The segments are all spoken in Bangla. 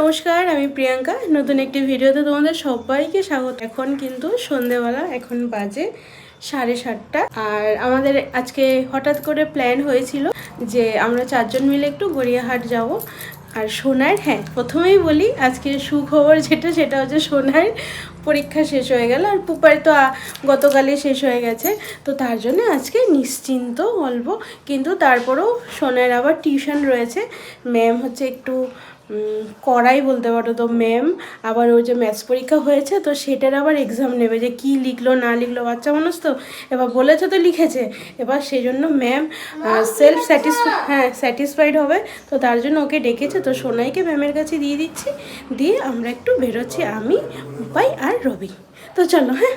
নমস্কার, আমি প্রিয়াঙ্কা। নতুন একটি ভিডিওতে তোমাদের সবাইকে স্বাগত। এখন কিন্তু সন্ধেবেলা, এখন বাজে সাড়ে সাতটা। আর আমাদের আজকে হঠাৎ করে প্ল্যান হয়েছিল যে আমরা চারজন মিলে একটু গড়িয়াহাট যাব। আর সোনার হ্যাঁ প্রথমেই বলি আজকে সুখবর যেটা, সেটা হচ্ছে সোনার পরীক্ষা শেষ হয়ে গেল। আর পুপার তো গতকালই শেষ হয়ে গেছে। তো তার জন্য আজকে নিশ্চিন্ত অল্প। কিন্তু তারপরেও সোনার আবার টিউশন রয়েছে। ম্যাম হচ্ছে একটু কড়াই বলতে পারো তো ম্যাম আবার ওই যে ম্যাথস পরীক্ষা হয়েছে তো সেটার আবার এক্সাম নেবে যে কি লিখলো না লিখলো বাচ্চা মানুষ তো। এবার বলেছে তো লিখেছে। এবার সেই জন্য ম্যাম সেলফ স্যাটিসফাই হ্যাঁ স্যাটিসফাইড হবে। তো তার জন্য ওকে ডেকেছে। তো সোনাইকে ম্যামের কাছে দিয়ে দিচ্ছি। দিয়ে আমরা একটু বেরোচ্ছি আমি উপায় আর রবি। তো চলো হ্যাঁ।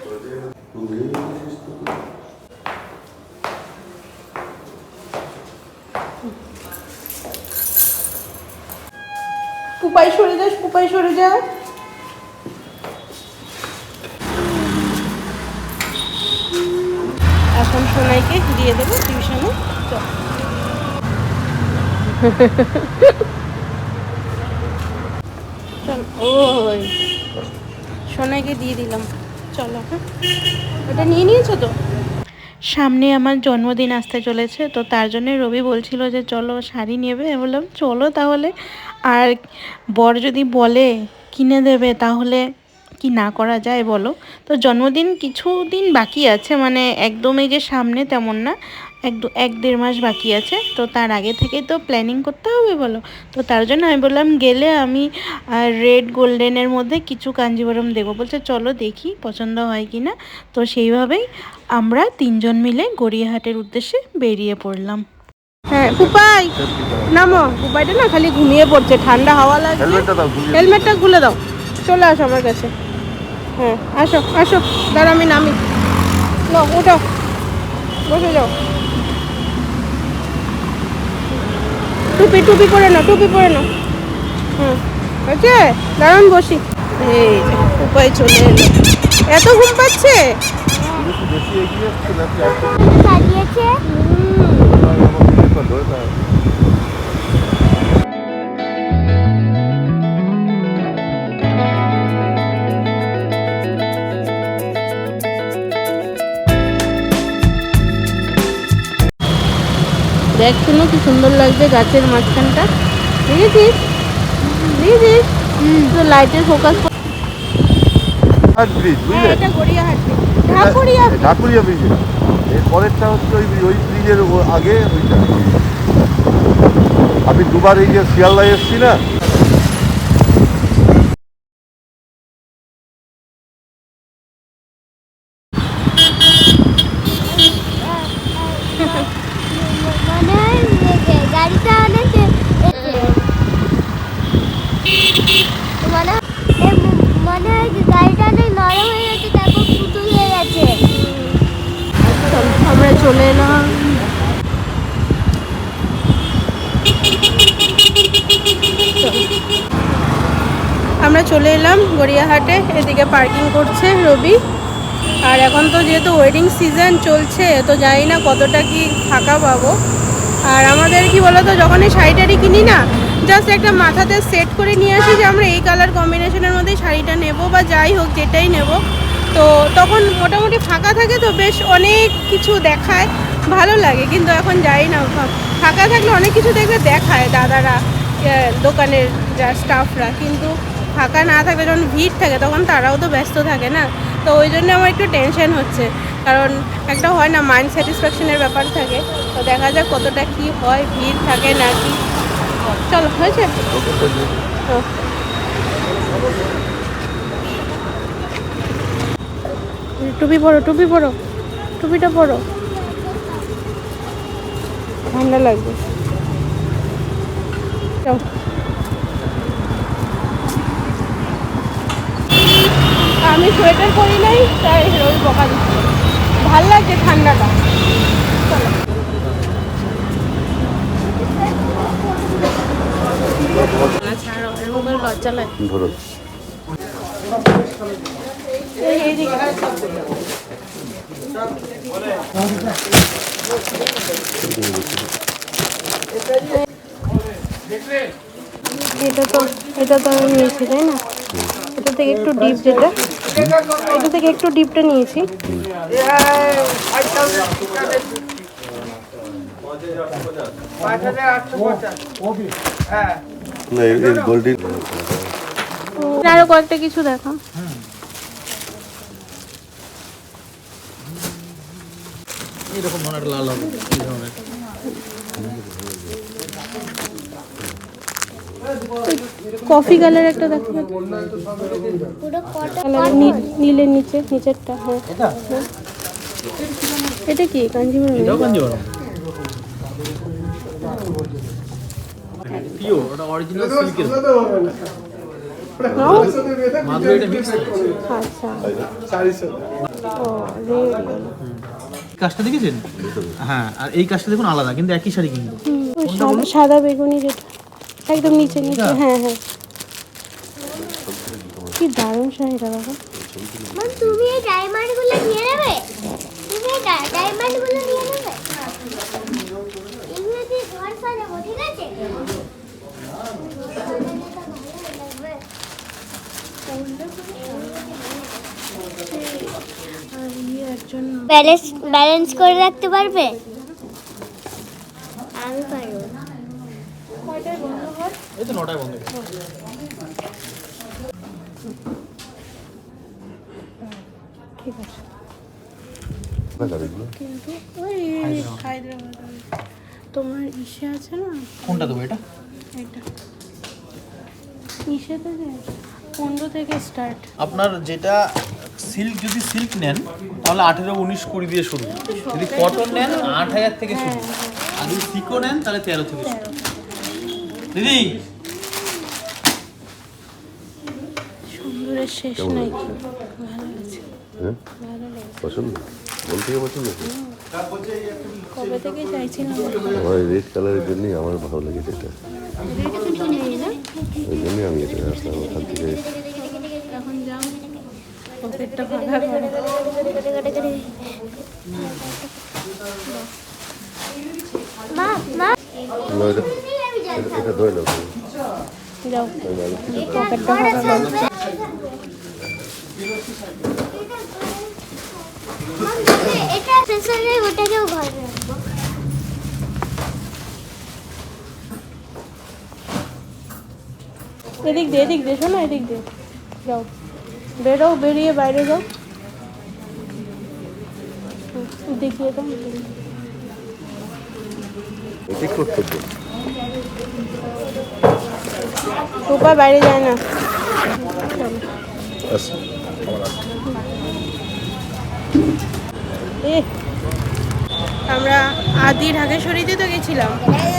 পুপাই সরে যাস, পুপাই সরে যা। এখন সোনাইকে দিয়ে দেবো টিউশনে। ওই, সোনাইকে দিয়ে দিলাম। চলো হ্যাঁ। এটা নিয়ে নিয়েছো তো? সামনে আমার জন্মদিন আসতে চলেছে, তো তার জন্য রবি বলছিল যে, চলো শাড়ি নেবে। আমি বললাম, চলো তাহলে। আর বর যদি বলে, কিনে দেবে তাহলে কি না করা যায় বলো? তো জন্মদিন কিছুদিন বাকি আছে মানে একদমই যে সামনে তেমন না। এক দু এক দেড় মাস বাকি আছে তো তার আগে থেকেই তো প্ল্যানিং করতে হবে বলো। তো তার জন্য আমি বললাম গেলে আমি রেড গোল্ডেনের মধ্যে কিছু কাঞ্জিবরম দেবো। বলছে চলো দেখি পছন্দ হয় কি না? তো সেইভাবেই আমরা তিনজন মিলে গড়িয়াহাটের উদ্দেশ্যে বেরিয়ে পড়লাম। হ্যাঁ পুপাই নামো। পুপাইটা না খালি ঘুমিয়ে পড়ছে ঠান্ডা হাওয়া লাগছে। হেলমেটটা দাও হেলমেটটা খুলে দাও। চলে আসো আমার কাছে। হ্যাঁ আসো আসো। দাঁড়া আমি নামি। ওঠো। বসে যাও। টুপি টুপি পরে নাও টুপি পরে নাও। হুম আছে দাঁড়ান বসি। এই উপায় চলে এলো। এত ঘুম পাচ্ছে? দেখ শুনো কি সুন্দর লাগছে গাছের মাঝখানটা। দেখেছিস? দেখেছিস? তো লাইটের ফোকাস বুঝলে? এটা গড়িয়াহাট ঢাকুরিয়া ঢাকুরিয়া ব্রিজের পরেরটা হচ্ছে ওই ওই ব্রিজের আগে ওইটা। আমি দুবার এই যে শিয়ালদায় এসেছি না মনে হয় মনে হয় গেছে হয়ে গেছে আমরা চলে এলাম আমরা চলে এলাম গড়িয়াহাটে, এদিকে পার্কিং করছে রবি। আর এখন তো যেহেতু ওয়েডিং সিজন চলছে, তো জানি না কতটা কি ফাঁকা পাবো। আর আমাদের কি বলতো যখন এই শাড়িটারি কিনি না জাস্ট একটা মাথাতে সেট করে নিয়ে আসি যে আমরা এই কালার কম্বিনেশনের মধ্যেই শাড়িটা নেব বা যাই হোক, যেটাই নেব। তো তখন মোটামুটি ফাঁকা থাকে তো বেশ অনেক কিছু দেখায়, ভালো লাগে। কিন্তু এখন যাই না ফাঁকা থাকলে অনেক কিছু দেখবে দেখায় দাদারা দোকানের যা স্টাফরা কিন্তু ফাঁকা না থাকলে যখন ভিড় থাকে, তখন তারাও তো ব্যস্ত থাকে না। তো ওই জন্য আমার একটু টেনশন হচ্ছে। কারণ একটা হয় না মাইন্ড স্যাটিসফ্যাকশনের ব্যাপার থাকে। তো দেখা যাক কতটা কি হয়, ভিড় থাকে না কি চলো, হয়েছে? টুপি পরো টুপি পরো, টুপিটা পরো। ঠান্ডা লাগবে। আমি সোয়েটার পরি নাই, তাই রোজ বকা দিচ্ছি। ভালো লাগছে ঠান্ডাটা। লজ্জা লাগে ধরো এটা তো এটা তো আমি নিয়েছি তাই না? এটা থেকে একটু ডিপ যেটা এটা থেকে একটু ডিপটা নিয়েছি। আরও কয়েকটা কিছু দেখো এরকম লাল হবে কফি কালার একটা দেখো। পুরো নীলের নিচে নিচেরটা হ্যাঁ। হ্যাঁ। এটা কি? কাঞ্জিবরম মিক্স আচ্ছা। কাজটা দেখেছেন? হ্যাঁ আর এই কাজটা দেখুন আলাদা কিন্তু একই শাড়ি কিন্তু। সাদা সাদা বেগুনি যেটা। একদম নিচে নিচে হ্যাঁ হ্যাঁ। কি দারুণ শাড়িটা বাবা। তুমি এই ডায়মন্ডগুলো নিয়ে নেবে? তুমি এই ডায়মন্ডগুলো নিয়ে নেবে? এগুলো দিয়ে ঘর সাজাবো ঠিক আছে? আর ইয়ের জন্য ব্যালেন্স ব্যালেন্স করে রাখতে পারবে আমি পারব তো নটায় বন্ধ। ঠিক আছে কিন্তু ওই হায়দ্রাবাদ তোমার ইসে আছে না? কোনটা দেবো এটা? এটা ইসে থেকে পনেরো থেকে স্টার্ট আপনার যেটা সিল্ক যদি সিল্ক নেন তাহলে আঠেরো উনিশ কুড়ি দিয়ে শুরু। যদি কটন নেন আট হাজার থেকে শুরু। আর যদি সিকো নেন তাহলে তেরো থেকে শুরু। দিদি! শেষ নাই ভালো আছে হ্যাঁ? ভালো লাগে পছন্দ? মন থেকে পছন্দ? কবে থেকে চাইছিলাম? আমার রেড কালারের জন্যই আমার ভালো লেগেছে এটা। ওই জন্যই আমি এটা আসলাম ওখান থেকে এখন যাও। পকেটটা ফাঁকা করো মা মা এটা ধরে নাও। যাও। পকেটটা এদিক দে এদিক দে শোনো এদিক দে যাও। বেরো বেরিয়ে বাইরে যাও। দেখিয়ে দাও এটাই কর্তব্য রূপা বাইরে যায় না। আমরা আদি ঢাকেশ্বরীতে তো গেছিলাম।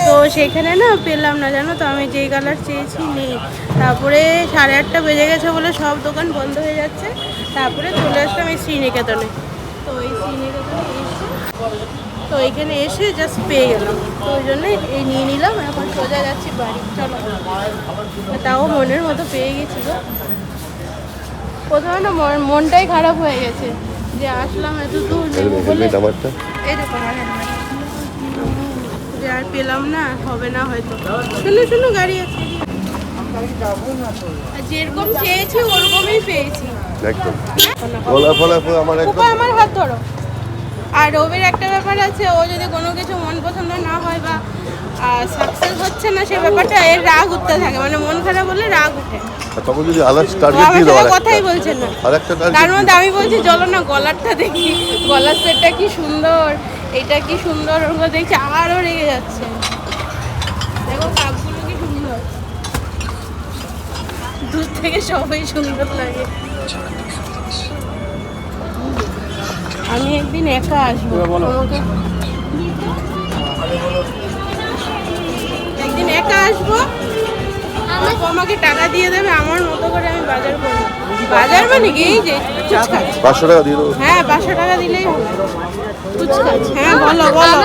তো সেখানে না পেলাম না জানো তো আমি যেই কালার চেয়েছি নেই। তারপরে সাড়ে আটটা বেজে গেছে বলে সব দোকান বন্ধ হয়ে যাচ্ছে। তারপরে চলে আসলাম এই শ্রীনিকেতনে। তো এই শ্রীনিকেতনে এসে তো এখানে এসে জাস্ট পেয়ে গেলাম। তো ওই জন্য এই নিয়ে নিলাম এখন সোজা যাচ্ছি বাড়ি। চলো। তাও মনের মতো পেয়ে গেছিল। প্রথমে না মন- মনটাই খারাপ হয়ে গেছে যে আসলাম এত দূর নেব বলে। যে আর পেলাম না হবে না হয়তো। শুনো শুনো গাড়ি আছে। আর যেরকম চেয়েছি ওরকমই পেয়েছি। একদম। আমার হাত ধরো। আর রবির একটা ব্যাপার আছে ও যদি কোনো কিছু মন পছন্দ না হয় বা সাকসেস হচ্ছে না সে ব্যাপারটা এর রাগ উঠতে থাকে। মানে মন খারাপ হলে রাগ উঠে। তখন যদি আলাদা টার্গেট দিয়ে সাথে কথাই বলছে না। আর একটা তার মধ্যে আমি বলছি চলো না গলারটা দেখি। গলার সেটটা কি সুন্দর এটা কি সুন্দর ওগুলো দেখছি আরও রেগে যাচ্ছে। দেখো কাপগুলো কি সুন্দর। দূর থেকে সবাই সুন্দর লাগে। আমি একদিন একা আসব। তোমাকে একদিন একা আসব। আমাকে টাকা দিয়ে দেবে আমার মতো করে আমি বাজার করব। বাজার মানে কি? যে পাঁচশো টাকা দিয়ে দেবো। হ্যাঁ পাঁচশো টাকা দিলেই হবে। ফুচকাচ হ্যাঁ বলো বলো।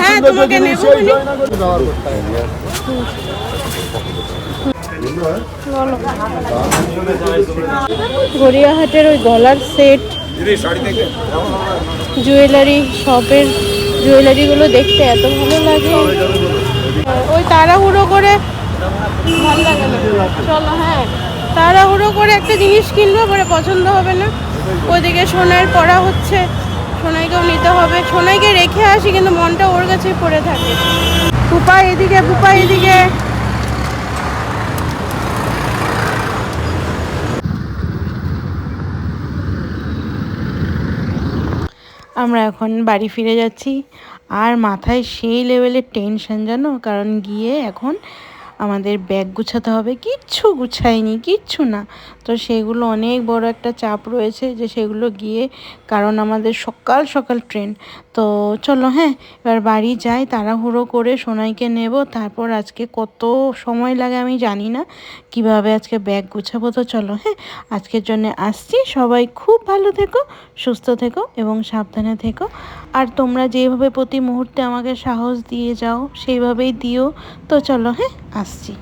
হ্যাঁ তোমাকে নেব গড়িয়াহাটের ওই গলার সেট জুয়েলারি শপের জুয়েলারিগুলো দেখতে এত ভালো লাগে। ওই তাড়াহুড়ো করে ভালো লাগে চলো হ্যাঁ তাড়াহুড়ো করে একটা জিনিস কিনবো পরে পছন্দ হবে না। ওইদিকে সোনার পড়া হচ্ছে, সোনাইকেও নিতে হবে। সোনাইকে রেখে আসি, কিন্তু মনটা ওর কাছেই পড়ে থাকে। পুপা এদিকে পুপা এদিকে। আমরা এখন বাড়ি ফিরে যাচ্ছি। আর মাথায় সেই লেভেলের টেনশন জানো? কারণ গিয়ে এখন আমাদের ব্যাগ গুছাতে হবে। কিচ্ছু গুছাইনি, কিচ্ছু না। তো সেগুলো অনেক বড় একটা চাপ রয়েছে যে সেগুলো গিয়ে, কারণ আমাদের সকাল সকাল ট্রেন তো চলো হ্যাঁ এবার বাড়ি যাই, তাড়াহুড়ো করে সোনাইকে নেব। তারপর আজকে কত সময় লাগে আমি জানি না। কীভাবে আজকে ব্যাগ গুছাবো তো চলো হ্যাঁ। আজকের জন্য আসছি। সবাই খুব ভালো থেকো, সুস্থ থেকো এবং সাবধানে থেকো। আর তোমরা যেভাবে প্রতি মুহূর্তে আমাকে সাহস দিয়ে যাও, সেইভাবেই দিও। তো চলো হ্যাঁ আসছি।